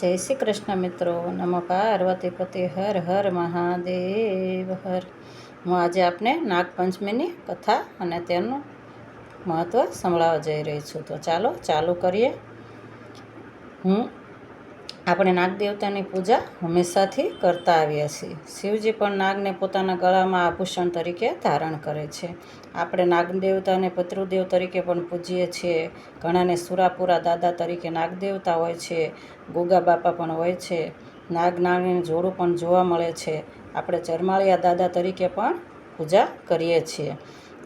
જય શ્રી કૃષ્ણ મિત્રો. નમો પાર્વતી પતિ, હર હર, મહાદેવ, હર. હું આજે આપને નાગપંચમીની કથા અને તેનું મહત્ત્વ સંભળાવવા જઈ રહી છું. તો ચાલો ચાલુ કરીએ. હું આપણે નાગદેવતાની પૂજા હંમેશાથી કરતા આવ્યા છીએ. શિવજી પણ નાગને પોતાના ગળામાં આભૂષણ તરીકે ધારણ કરે છે. આપણે નાગદેવતાને પત્રુદેવ તરીકે પણ પૂજીએ છીએ. ઘણાને સુરાપુરા દાદા તરીકે નાગદેવતા હોય છે. ગોગા બાપા પણ હોય છે. નાગ નાગનું જોડું પણ જોવા મળે છે. આપણે ચરમાળિયા દાદા તરીકે પણ પૂજા કરીએ છીએ.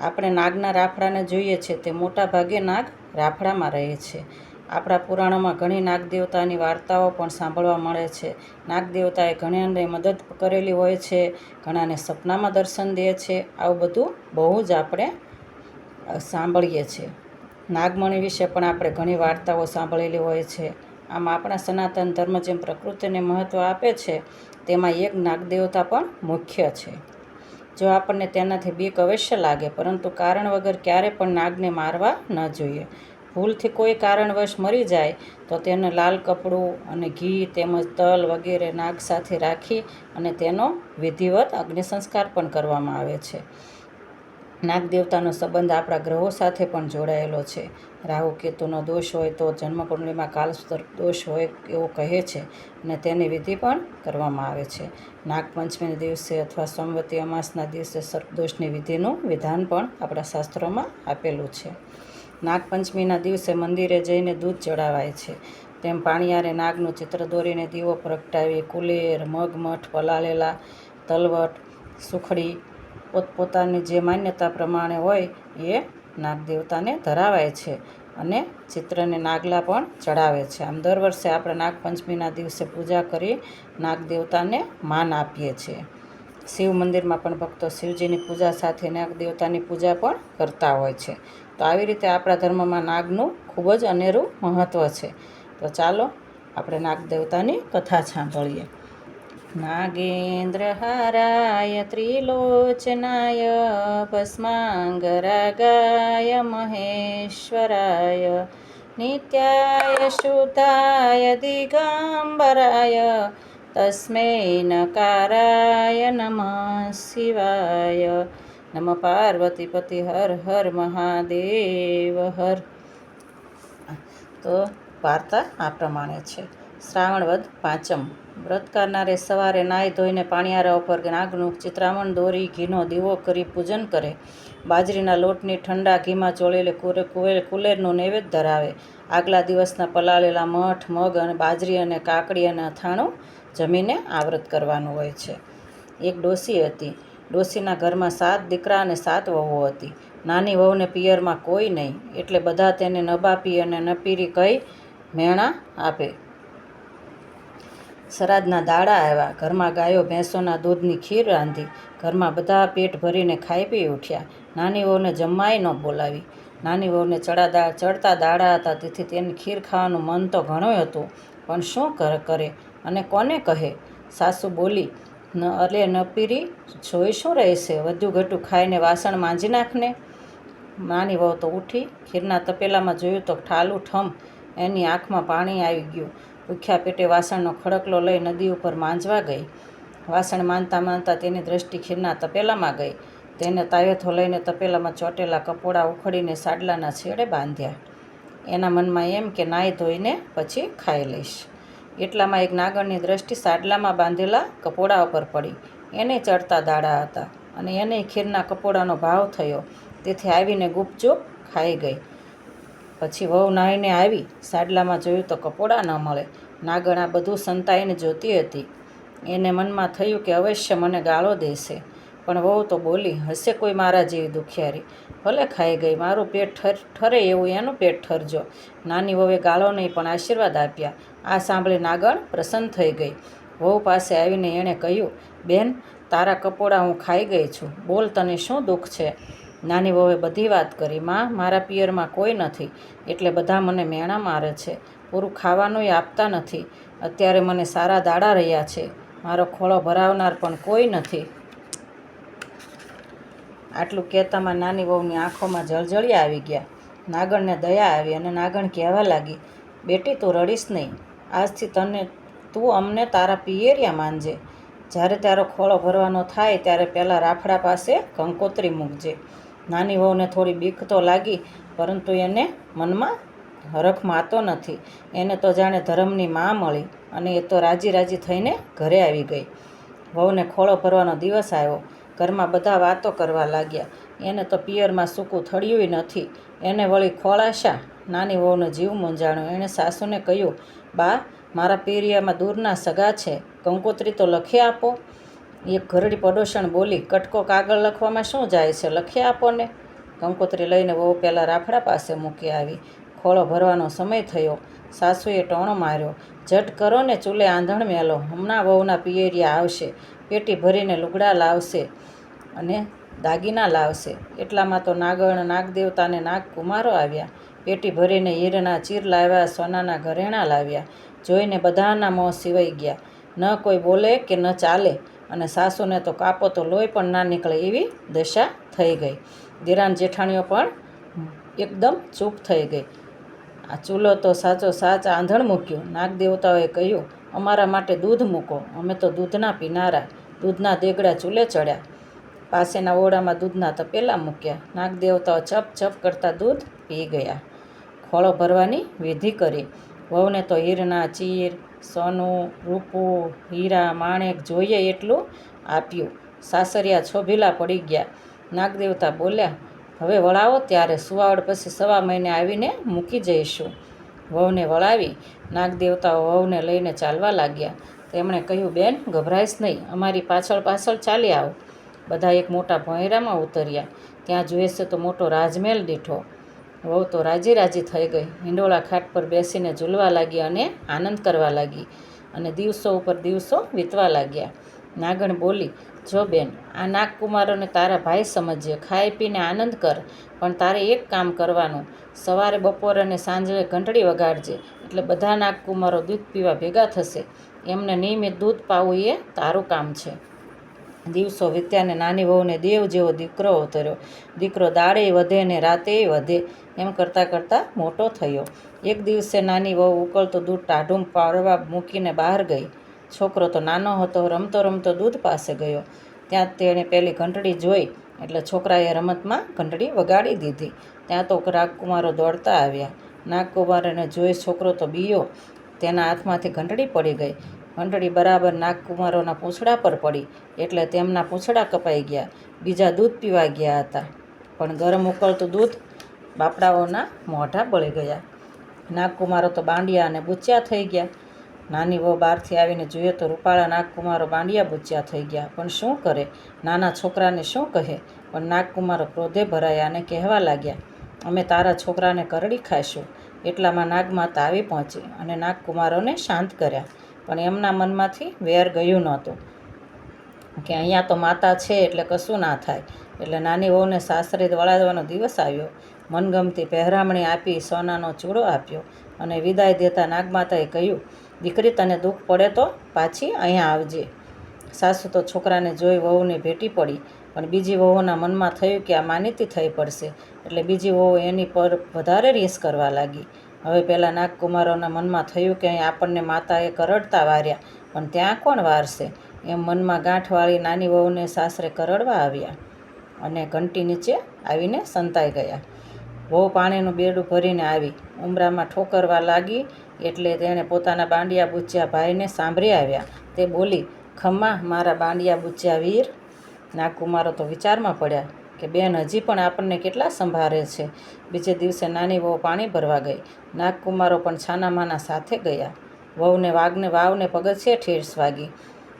આપણે નાગના રાફડાને જોઈએ છીએ તે મોટા ભાગે નાગ રાફડામાં રહે છે. આપણા પુરાણોમાં ઘણી નાગદેવતાની વાર્તાઓ પણ સાંભળવા મળે છે. નાગદેવતાએ ઘણાને મદદ કરેલી હોય છે, ઘણાને સપનામાં દર્શન દે છે. આવું બધું બહુ જ આપણે સાંભળીએ છીએ. નાગમણી વિશે પણ આપણે ઘણી વાર્તાઓ સાંભળેલી હોય છે. આમ આપણા સનાતન ધર્મ જેમ પ્રકૃતિને મહત્ત્વ આપે છે, તેમાં એક નાગદેવતા પણ મુખ્ય છે. જો આપણને તેનાથી બીક અવશ્ય લાગે, પરંતુ કારણ વગર ક્યારે પણ નાગને મારવા ન જોઈએ. ભૂલથી કોઈ કારણવશ મરી જાય, તો તેને લાલ કપડું અને ઘી તેમજ તલ વગેરે નાગ સાથે રાખી અને તેનો વિધિવત અગ્નિ સંસ્કાર પણ કરવામાં આવે છે. નાગ દેવતાનો સંબંધ આપણા ગ્રહો સાથે પણ જોડાયેલો છે. રાહુ કેતુનો દોષ હોય તો જન્મકુંડળીમાં કાલસ્તર દોષ હોય એવું કહે છે અને તેની વિધિ પણ કરવામાં આવે છે. નાગપંચમીના દિવસે અથવા સોમવતી અમાસના દિવસે સર્પદોષની વિધિનું વિધાન પણ આપણા શાસ્ત્રોમાં આપેલું છે. નાગપંચમીના દિવસે મંદિરે જઈને દૂધ ચડાવાય છે. તેમ પાણીયારે નાગનું ચિત્ર દોરીને દીવો પ્રગટાવી કુલેર મગમઠ પલાળેલા તલવટ, સુખડી, પોતપોતાની જે માન્યતા પ્રમાણે હોય એ નાગદેવતાને ધરાવાય છે અને ચિત્રને નાગલા પણ ચડાવે છે. આમ દર વર્ષે આપણે નાગપંચમીના દિવસે પૂજા કરી નાગદેવતાને માન આપીએ છીએ. શિવ મંદિરમાં પણ ભક્તો શિવજીની પૂજા સાથે નાગદેવતાની પૂજા પણ કરતા હોય છે. તો આવી રીતે આપણા ધર્મમાં નાગનું ખૂબ જ અનેરું મહત્ત્વ છે. તો ચાલો આપણે નાગદેવતાની કથા સાંભળીએ. નાગેન્દ્રહારાય ત્રિલોચનાય ભસ્માંગરાગાય મહેશ્વરાય નિત્યાય શુદ્ધાય દિગંબરાય તસ્મૈ નકારાય નમઃ શિવાય નમ પાર્વતીપતિ હર હર મહાદેવ હર તો વાર્તા આ પ્રમાણે છે શ્રાવણ વદ પાંચમ વ્રત કરનારે સવારે નાહી ધોઈને પાણિયારા ઉપર નાગનું ચિત્રામણ દોરી ઘીનો દીવો કરી પૂજન કરે. બાજરીના લોટની ઠંડા ઘીમાં ચોળેલે કુરે કુવેર કુલેરનું નૈવેદ્ય ધરાવે. આગલા દિવસના પલાળેલા મઠ, મગ અને બાજરી અને કાકડી અને અથાણું જમીને આવ્રત કરવાનું હોય છે. એક ડોસી હતી. ડોસીના ઘરમાં સાત દીકરા અને સાત વહુ હતી. નાની વહુને પિયરમાં કોઈ નહીં, એટલે બધા તેને નબાપી અને નપીરી કહી મેણા આપે. સરાદના દાડા આવ્યા. ઘરમાં ગાયો, ભેંસોના દૂધની ખીર રાંધી. ઘરમાં બધા પેટ ભરીને ખાઈ પી ઉઠ્યા. નાની વહુને જમવાય ન બોલાવી. નાની વહુને ચડા દા, ચડતા દાડા હતા, તેથી તેની ખીર ખાવાનું મન તો ઘણું હતું. પણ શું કરે અને કોને કહે? સાસુ બોલી ન અલે ન પીરી, જોઈ શું રહેશે? વધુ ઘટું ખાઈને વાસણ માંજી નાખને? નાની વહુ તો ઉઠી, ખીરના તપેલામાં જોયું તો ઠાલું ઠમ, એની આંખમાં પાણી આવી ગયું. ભૂખ્યા પેટે વાસણનો ખડકલો લઈ નદી ઉપર માંજવા ગઈ. વાસણ માનતા માનતા તેની દ્રષ્ટિ ખીરના તપેલામાં ગઈ. તેને તાવેથો લઈને તપેલામાં ચોટેલા કપોડા ઉખડીને સાડલાના છેડે બાંધ્યા. એના મનમાં એમ કે નાહી ધોઈને પછી ખાઈ લઈશ. એટલામાં એક નાગણની દ્રષ્ટિ સાડલામાં બાંધેલા કપોડા ઉપર પડી. એને ચડતા દાડા હતા અને એને ખીરના કપોડાનો ભાવ થયો. તેથી આવીને ગુપચુપ ખાઈ ગઈ. પછી વહુ નાહીને આવી સાડલામાં જોયું તો કપોડા ન મળે. નાગણ આ બધું સંતાઈને જોતી હતી. એને મનમાં થયું કે અવશ્ય મને ગાળો દેશે. પણ વહુ તો બોલી, હશે કોઈ મારા જેવી દુખિયારી. ભલે ખાઈ ગઈ, મારું પેટ ઠર, ઠરે એવું, એનું પેટ ઠરજો. નાની વહુએ ગાળો નહીં, પણ આશીર્વાદ આપ્યા. આ સાંભળી નાગણ પ્રસન્ન થઈ ગઈ. વહુ પાસે આવીને એણે કહ્યું, બેન, તારા કપોડા હું ખાઈ ગઈ છું. બોલ તને શું દુઃખ છે? નાની વહુએ બધી વાત કરી, માં, મારા પિયરમાં કોઈ નથી, એટલે બધા મને મેણા મારે છે. પૂરું ખાવાનુંય આપતા નથી. અત્યારે મને સારા દાડા રહ્યા છે. મારો ખોળો ભરાવનાર પણ કોઈ નથી. આટલું કહેતામાં નાની વહુની આંખોમાં જળજળિયા આવી ગયા. નાગણને દયા આવી અને નાગણ કહેવા લાગી, બેટી, તું રડીશ નહીં. આજથી તને તું અમને તારા પિયરિયા માનજે. જ્યારે તારો ખોળો ભરવાનો થાય ત્યારે પહેલાં રાફડા પાસે કંકોત્રી મૂકજે. નાની વહુને થોડી બીક તો લાગી, પરંતુ એને મનમાં હરખ માતો નથી. એને તો જાણે ધર્મની માં મળી અને એ તો રાજી રાજી થઈને ઘરે આવી ગઈ. વહુને ખોળો ભરવાનો દિવસ આવ્યો. ઘરમાં બધા વાતો કરવા લાગ્યા. એને તો પિયરમાં સૂકું થળ્યું નથી. એને વળી ખોળાશા. નાની વહુનો જીવ મૂંઝાણો એણે સાસુને કહ્યું બા, મારા પિયરિયામાં દૂરના સગા છે. કંકોત્રી તો લખી આપો. એક ઘરડી પડોશણ બોલી, કટકો કાગળ લખવામાં શું જાય છે? લખી આપો ને. કંકોત્રી લઈને વહુ પહેલાં રાફડા પાસે મૂકી આવી. ખોળો ભરવાનો સમય થયો. સાસુએ ટોણો માર્યો. ઝટ કરો ને ચૂલે આંધણ મેલો. હમણાં વહુના પિયરિયા આવશે. પેટી ભરીને લુગડા લાવશે અને દાગીના લાવશે. એટલામાં તો નાગણ નાગદેવતાને નાગ કુમારો આવ્યા. પેટી ભરીને હીરના ચીર લાવ્યા, સોનાના ઘરેણાં લાવ્યા, જોઈને બધાના મોં સિવાઈ ગયા. ન કોઈ બોલે કે ન ચાલે અને સાસુને તો કાપો તો લોહી પણ ના નીકળે એવી દશા થઈ ગઈ. દિરાન જેઠાણીઓ પણ એકદમ ચૂપ થઈ ગઈ. આ ચૂલો તો સાચો સાચ આંધણ મૂક્યો. નાગ દેવતાઓએ કહ્યું, અમારા માટે દૂધ મૂકો. અમે તો દૂધના પીનારા. દૂધના દેગડા ચૂલે ચડ્યા. પાસેના ઓરડામાં દૂધના તપેલા મૂક્યા. નાગ દેવતાઓ છપ ચપ કરતા દૂધ પી ગયા. ખોળો ભરવાની વિધિ કરી. વહુને તો હીરના ચીર, સોનું, રૂપું, હીરા, માણેક જોઈએ એટલું આપ્યું. સાસરિયા છોભીલા પડી ગયા. નાગદેવતા બોલ્યા, હવે વળાવો ત્યારે સુવાવડ પછી સવા મહિને આવીને મૂકી જઈશું. વહુને વળાવી. નાગદેવતાઓ વહુને લઈને ચાલવા લાગ્યા. તેમણે કહ્યું, બેન, ગભરાઈશ નહીં. અમારી પાછળ પાછળ ચાલી આવો. બધા એક મોટા ભોંયરામાં ઉતર્યા. ત્યાં જોઈશે તો મોટો રાજમહેલ દીઠો. વહુ તો રાજી રાજી થઈ ગઈ. હિંડોળા ખાટ પર બેસીને ઝૂલવા લાગી અને આનંદ કરવા લાગી અને દિવસો ઉપર દિવસો વીતવા લાગ્યા. નાગણ બોલી, જો બેન, આ નાગકુમારોને તારા ભાઈ સમજજે ખાઈ પીને આનંદ કર, પણ તારે એક કામ કરવાનું. સવારે, બપોરે અને સાંજે ઘંટડી વગાડજે. એટલે બધા નાગકુમારો દૂધ પીવા ભેગા થશે. એમને નિયમિત દૂધ પાવું એ તારું કામ છે. દિવસો વીત્યાને નાની વહુને દેવ જેવો દીકરો ઉતર્યો દીકરો દાડે વધે ને રાતે વધે. એમ કરતાં કરતાં મોટો થયો. એક દિવસે નાની વહુ ઉકળતું દૂધ ટાઢું પાડવા મૂકીને બહાર ગઈ. છોકરો તો નાનો હતો, રમતો રમતો દૂધ પાસે ગયો. ત્યાં તેણે પહેલી ઘંટડી જોઈ, એટલે છોકરાએ રમતમાં ઘંટડી વગાડી દીધી. ત્યાં તો નાગકુમારો દોડતા આવ્યા. નાગકુમારને જોઈ છોકરો તો બીયો. તેના હાથમાંથી ઘંટડી પડી ગઈ. ઘંટડી બરાબર નાગકુમારોના પૂંછડા પર પડી, એટલે તેમના પૂંછડા કપાઈ ગયા. બીજા દૂધ પીવા ગયા હતા. પણ ગરમ ઉકળતું દૂધ બાપડાઓના મોઢા બળી ગયા. નાગકુમારો તો બાંડિયા અને બુચ્યા થઈ ગયા. નાની વહુ બહારથી આવીને જોઈએ તો રૂપાળા નાગકુમારો બાંડિયા બુચ્યા થઈ ગયા. પણ શું કરે? નાના છોકરાને શું કહે? પણ નાગકુમારો ક્રોધે ભરાયા અને કહેવા લાગ્યા, અમે તારા છોકરાને કરડી ખાઈશું. એટલામાં નાગમાતા આવી પહોંચી અને નાગકુમારોને શાંત કર્યા. પણ એમના મનમાંથી વેર ગયું નહોતું કે અહીંયા તો માતા છે એટલે કશું ના થાય. એટલે નાની વહુને સાસરે વળાવવાનો દિવસ આવ્યો. મનગમતી પહેરામણી આપી સોનાનો ચૂડો આપ્યો અને વિદાય દેતા નાગમાતાએ કહ્યું, દીકરી, તને દુઃખ પડે તો પાછી અહીંયા આવજે. સાસુ તો છોકરાને જોઈ વહુને ભેટી પડી, પણ બીજી વહુના મનમાં થયું કે આ માનીતી થઈ પડશે, એટલે બીજી વહુ એની પર વધારે રીસ કરવા લાગી. હવે પહેલાં નાગકુમારોના મનમાં થયું કે અહીં આપણને માતાએ કરડતા વાર્યા, પણ ત્યાં કોણ વારશે? એમ મનમાં ગાંઠવાળી નાની વહુને સાસરે કરડવા આવ્યા. અને ઘંટી નીચે આવીને સંતાઈ ગયા. વહુ પાણીનું બેડું ભરીને આવી. ઉમરામાં ઠોકરવા લાગી એટલે તેણે પોતાના બાંડિયા બુચ્યા ભાઈને સાંભળી આવ્યા. તે બોલી, ખમ્મા, મારા બાંડિયા બુચ્યા વીર. નાગકુમારો તો વિચારમાં પડ્યા કે બેન હજી પણ આપણને કેટલા સંભાળે છે. બીજે દિવસે નાની વહુ પાણી ભરવા ગઈ. નાગકુમારો પણ છાનામાના સાથે ગયા. વહુને વાઘને વાવને પગથિયે ઠેસ વાગી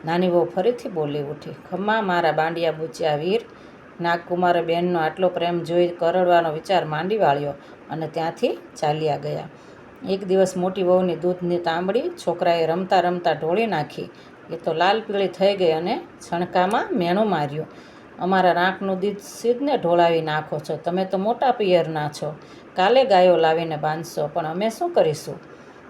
નાની વહુ ફરીથી બોલી ઉઠી, ખમ્મા, મારા બાંડિયા બુચ્યા વીર. નાગકુમારે બહેનનો આટલો પ્રેમ જોઈ કરડવાનો વિચાર માંડી વાળ્યો અને ત્યાંથી ચાલ્યા ગયા. એક દિવસ મોટી વહુની દૂધની તાંબડી છોકરાએ રમતા રમતા ઢોળી નાખી. એ તો લાલ પીળી થઈ ગઈ અને છણકામાં મેણું માર્યું. અમારા રાંકનું દીધ સીધને ઢોળાવી નાખો છો. તમે તો મોટા પિયરના છો. કાલે ગાયો લાવીને બાંધશો, પણ અમે શું કરીશું?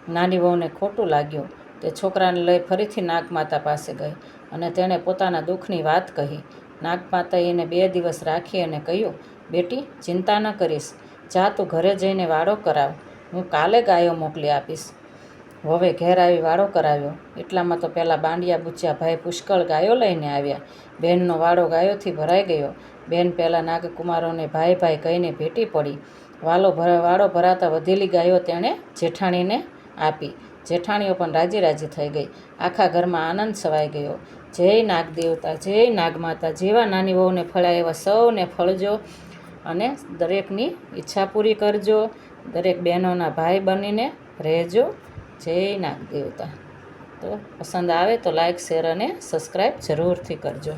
નાની વહુને ખોટું લાગ્યું. તે છોકરાને લઈ ફરીથી નાગમાતા પાસે ગઈ અને તેણે પોતાના દુઃખની વાત કહી. નાગમાતાએ એને બે દિવસ રાખી અને કહ્યું, બેટી, ચિંતા ન કરીશ. જા તું ઘરે જઈને વાડો કરાવ. હું કાલે ગાયો મોકલી આપીશ. હવે ઘેર આવી વાળો કરાવ્યો. એટલામાં તો પહેલાં બાંડિયા બુચ્યા ભાઈ પુષ્કળ ગાયો લઈને આવ્યા. બહેનનો વાળો ગાયોથી ભરાઈ ગયો. બેન પહેલાં નાગકુમારોને ભાઈ ભાઈ કહીને ભેટી પડી. વાલો ભરા વાળો ભરાતા વધેલી ગાયો તેણે જેઠાણીને આપી. જેઠાણીઓ પણ રાજી રાજી થઈ ગઈ. આખા ઘરમાં આનંદ છવાઈ ગયો. જય નાગદેવતા, જય નાગમાતા, જેવા નાની વહુને ફળાય એવા સૌને ફળજો અને દરેકની ઈચ્છા પૂરી કરજો. દરેક બહેનોના ભાઈ બનીને રહેજો. જય નાગદેવતા. તો પસંદ આવે તો લાઇક શેર અને સબસ્ક્રાઈબ જરૂરથી કરજો.